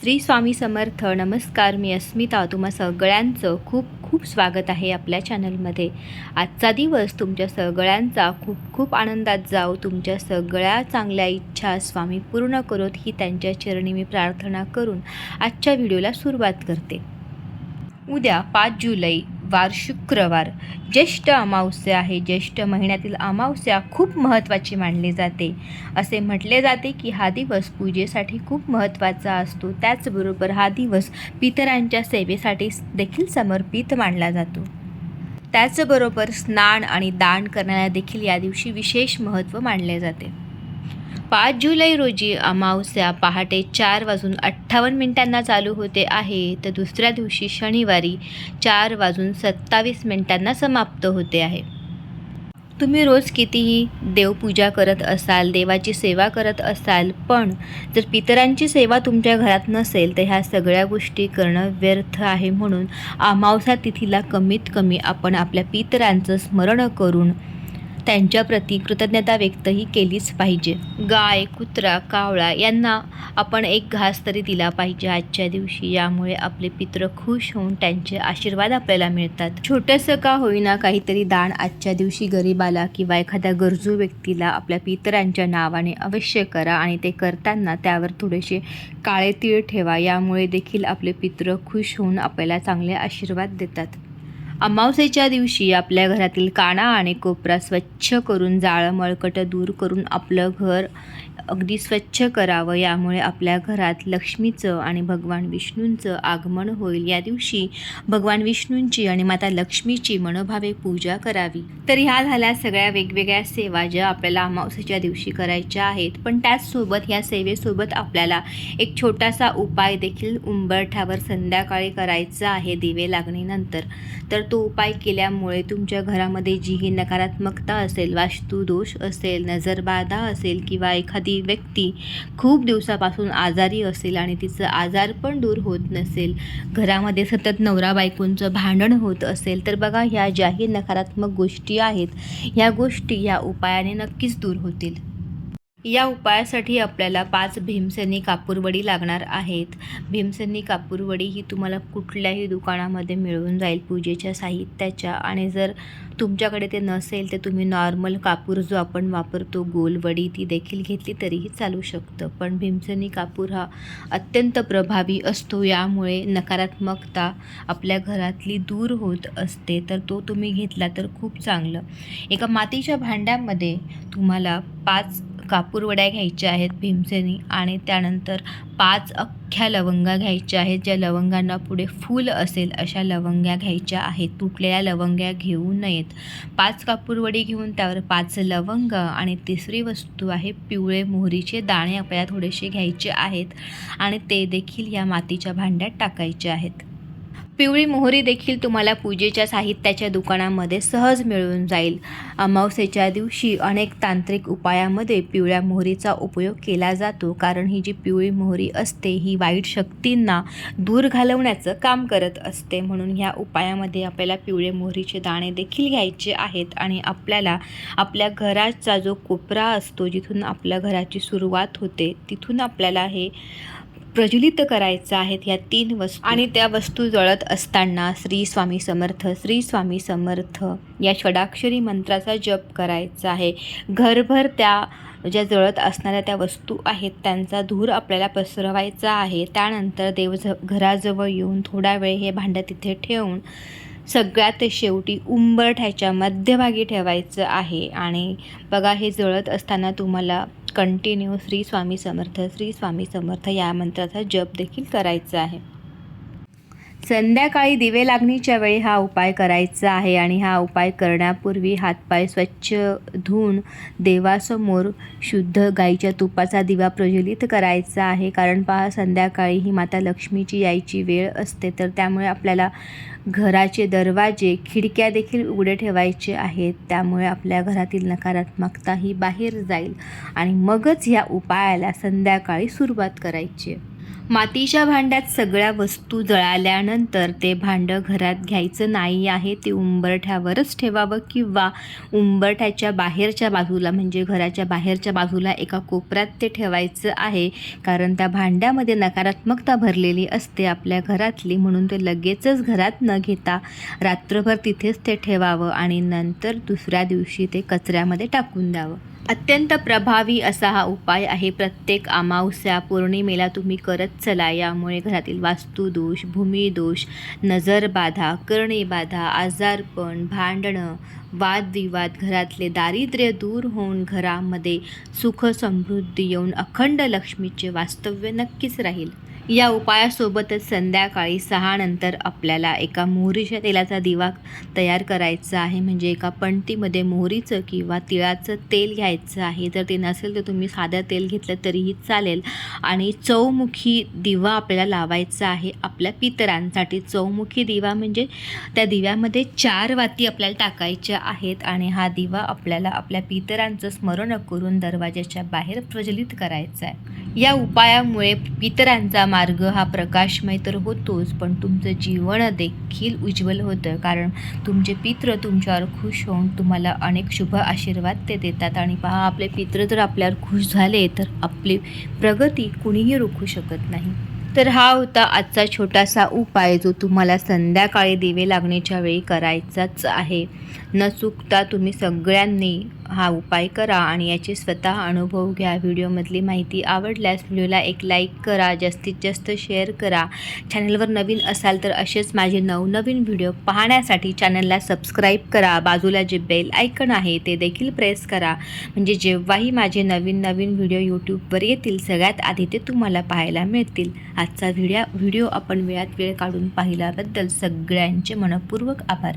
श्री स्वामी समर्थ. नमस्कार मी अस्मिता. तुम्हा सगळ्यांचं खूप खूप स्वागत आहे आपल्या चॅनलमध्ये. आजचा दिवस तुमच्या सगळ्यांचा खूप खूप आनंदात जाओ तुमच्या सगळ्या चांगल्या इच्छा स्वामी पूर्ण करोत ही त्यांच्या चरणी मी प्रार्थना करून आजच्या व्हिडिओला सुरुवात करते. उद्या पाच जुलै वार शुक्रवार. ज्येष्ठ अमावस्या आहे. ज्येष्ठ महिन्यातील अमावस्या खूप महत्त्वाची मानली जाते. असे म्हटले जाते की हा दिवस पूजेसाठी खूप महत्त्वाचा असतो. त्याचबरोबर हा दिवस पितरांच्या सेवेसाठी देखील समर्पित मानला जातो. त्याचबरोबर स्नान आणि दान करण्याला देखील या दिवशी विशेष महत्त्व मानले जाते. पाच जुलै रोजी अमावस्या पहाटे चार वाजून अठ्ठावन्न मिनिटांना चालू होते आहे. तर दुसऱ्या दिवशी शनिवारी चार वाजून सत्तावीस मिनिटांना समाप्त होते आहे. तुम्ही रोज कितीही देवपूजा करत असाल देवाची सेवा करत असाल पण जर पितरांची सेवा तुमच्या घरात नसेल तर ह्या सगळ्या गोष्टी करणं व्यर्थ आहे म्हणून अमावस्या तिथीला कमीत कमी आपण आपल्या पितरांचं स्मरण करून त्यांच्याप्रती कृतज्ञता व्यक्तही केलीच पाहिजे. गाय कुत्रा कावळा यांना आपण एक घास तरी दिला पाहिजे आजच्या दिवशी. यामुळे आपले पित्र खुश होऊन त्यांचे आशीर्वाद आपल्याला मिळतात. छोटंसं का होईना काहीतरी दान आजच्या दिवशी गरीबाला किंवा एखाद्या गरजू व्यक्तीला आपल्या पितरांच्या नावाने अवश्य करा आणि ते करताना त्यावर थोडेसे काळे तीळ ठेवा. यामुळे देखील आपले पित्र खुश होऊन आपल्याला चांगले आशीर्वाद देतात. अमावस्येच्या दिवशी आपल्या घरातील काना आणि कोपरा स्वच्छ करून जाळं मळकट दूर करून आपलं घर अगदी स्वच्छ करावं यामुळे आपल्या घरात लक्ष्मीचं आणि भगवान विष्णूंचं आगमन होईल. या दिवशी भगवान विष्णूंची आणि माता लक्ष्मीची मनोभावे पूजा करावी. तर ह्या झाल्या सगळ्या वेगवेगळ्या सेवा ज्या आपल्याला अमावस्येच्या दिवशी करायच्या आहेत. पण त्याचसोबत ह्या सेवेसोबत आपल्याला एक छोटासा उपाय देखील उंबरठ्यावर संध्याकाळी करायचा आहे दिवे लागणीनंतर. तर तो उपाय केल्यामुळे तुमच्या घरामध्ये जी ही नकारात्मकता असेल वास्तुदोष असेल नजरबाधा असेल किंवा एखादी व्यक्ती खूप दिवसापासून आजारी असेल आणि तिचं आजार पण दूर होत नसेल घरामध्ये सतत नवरा बायकोंचं भांडण होत असेल तर बघा ह्या ज्याही नकारात्मक गोष्टी आहेत ह्या गोष्टी या उपायाने नक्कीच दूर होतील. या उपायासाठी आपल्याला पाच भीमसेनी कापूरवडी लागणार आहेत. भीमसेनी कापूरवडी ही तुम्हाला कुठल्याही दुकानामध्ये मिळून जाईल पूजेच्या साहित्याच्या आणि जर तुमच्याकडे ते नसेल तर तुम्ही नॉर्मल कापूर जो आपण वापरतो गोलवडी ती देखील घेतली तरीही चालू शकतं. पण भीमसेनी कापूर हा अत्यंत प्रभावी असतो यामुळे नकारात्मकता आपल्या घरातली दूर होत असते तर तो तुम्ही घेतला तर खूप चांगलं. एका मातीच्या भांड्यामध्ये तुम्हाला पाच कापूरवड्या घ्यायच्या आहेत भीमसेनी आणि त्यानंतर पाच अख्ख्या लवंगा घ्यायच्या आहेत. ज्या लवंगांना पुढे फूल असेल अशा लवंग्या घ्यायच्या आहेत. तुटलेल्या लवंग्या घेऊ नयेत. पाच कापूरवडी घेऊन त्यावर पाच लवंग आणि तिसरी वस्तू आहे पिवळे मोहरीचे दाणे. आपल्याला थोडेसे घ्यायचे आहेत आणि ते देखील या मातीच्या भांड्यात टाकायचे आहेत. पिवळी मोहरी देखील तुम्हाला पूजेच्या साहित्याच्या दुकानामध्ये सहज मिळून जाईल. अमावस्येच्या दिवशी अनेक तांत्रिक उपायामध्ये पिवळ्या मोहरीचा उपयोग केला जातो. कारण ही जी पिवळी मोहरी असते ही वाईट शक्तींना दूर घालवण्याचं काम करत असते. म्हणून ह्या उपायामध्ये आपल्याला पिवळे मोहरीचे दाणे देखील घ्यायचे आहेत आणि आपल्याला आपल्या घराचा जो कोपरा असतो जिथून आपल्या घराची सुरुवात होते तिथून आपल्याला हे प्रज्वलित करायचं आहेत ह्या तीन वस्तू. आणि त्या वस्तू जळत असताना श्री स्वामी समर्थ श्री स्वामी समर्थ या षडाक्षरी मंत्राचा जप करायचा आहे. घरभर त्या ज्या जळत असणाऱ्या त्या वस्तू आहेत त्यांचा धूर आपल्याला पसरवायचा आहे. त्यानंतर देव घराजवळ येऊन थोडा वेळ हे भांडं तिथे ठेवून सगळ्यात शेवटी उंबरठ्याच्या मध्यभागी ठेवायचं आहे. आणि बघा हे जळत असताना तुम्हाला कंटिन्यू श्री स्वामी समर्थ श्री स्वामी समर्थ या मंत्राचा जप देखील करायचा आहे. संध्याकाळी दिवे लागणीच्या वेळी हा उपाय करायचा आहे आणि हा उपाय करण्यापूर्वी हातपाय स्वच्छ धुवून देवासमोर शुद्ध गाईच्या तुपाचा दिवा प्रज्वलित करायचा आहे. कारण पहा संध्याकाळी ही माता लक्ष्मीची यायची वेळ असते तर त्यामुळे आपल्याला घराचे दरवाजे खिडक्या देखील उघडे ठेवायचे आहेत. त्यामुळे आपल्या घरातील नकारात्मकता ही बाहेर जाईल आणि मगच ह्या उपायाला संध्याकाळी सुरुवात करायची. आहे मातीच्या भांड्यात सगळ्या वस्तू जळाल्यानंतर ते भांडं घरात घ्यायचं नाही आहे ते उंबरठ्यावरच ठेवावं किंवा उंबरठ्याच्या बाहेरच्या बाजूला म्हणजे घराच्या बाहेरच्या बाजूला एका कोपऱ्यात ते ठेवायचं आहे. कारण त्या भांड्यामध्ये नकारात्मकता भरलेली असते आपल्या घरातली म्हणून ते लगेचच घरात न घेता रात्रभर तिथेच ते ठेवावं आणि नंतर दुसऱ्या दिवशी ते कचऱ्यामध्ये टाकून द्यावं. अत्यंत प्रभावी असा हा उपाय आहे. प्रत्येक अमावस्या पौर्णिमेला तुम्ही करत चला. यामुळे घरातील वास्तुदोष भूमिदोष नजरबाधा करणीबाधा आजारपण भांडणं वादविवाद घरातले दारिद्र्य दूर होऊन घरामध्ये सुख समृद्धी येऊन अखंड लक्ष्मीचे वास्तव्य नक्कीच राहील. या उपायासोबतच संध्याकाळी सहा नंतर आपल्याला एका मोहरीच्या तेलाचा दिवा तयार करायचा आहे. म्हणजे एका पणतीमध्ये मोहरीचं किंवा तिळाचं तेल घ्यायचं आहे. जर ते नसेल तर तुम्ही साधं तेल घेतलं तरीही चालेल. आणि चौमुखी दिवा आपल्याला लावायचा आहे. आपल्या पितरांसाठी चौमुखी दिवा म्हणजे त्या दिव्यामध्ये चार वाती आपल्याला टाकायच्या आहेत. आणि हा दिवा आपल्याला आपल्या पितरांचं स्मरण करून दरवाजाच्या बाहेर प्रज्वलित करायचा आहे. या उपायामुळे पितरांचा मार्ग हा प्रकाशमय तर होतोच पण तुमचं जीवन देखील उज्ज्वल होतं. कारण तुमचे पित्र तुमच्यावर खुश होऊन तुम्हाला अनेक शुभ आशीर्वाद ते देतात. आणि पहा आपले पित्र जर आपल्यावर खुश झाले तर आपली प्रगती कुणीही रोखू शकत नाही. तर हा होता आजचा छोटासा उपाय जो तुम्हाला संध्याकाळी दिवे लागण्याच्या वेळी करायचाच आहे. न चुकता तुम्ही सगळ्यांनी हा उपाय करा आणि याचे स्वतः अनुभव घ्या. व्हिडिओमधली माहिती आवडल्यास व्हिडिओला एक लाईक करा जास्तीत जास्त शेअर करा. चॅनलवर नवीन असाल तर असेच माझे नवनवीन व्हिडिओ पाहण्यासाठी चॅनलला सबस्क्राईब करा. बाजूला जे बेल आयकन आहे ते देखील प्रेस करा. म्हणजे जेव्हाही माझे नवीन नवीन व्हिडिओ यूट्यूबवर येतील सगळ्यात आधी ते तुम्हाला पाहायला मिळतील. आजचा व्हिडिओ व्हिडिओ आपण वेळात वेळ काढून पाहिल्याबद्दल सगळ्यांचे मनपूर्वक आभार.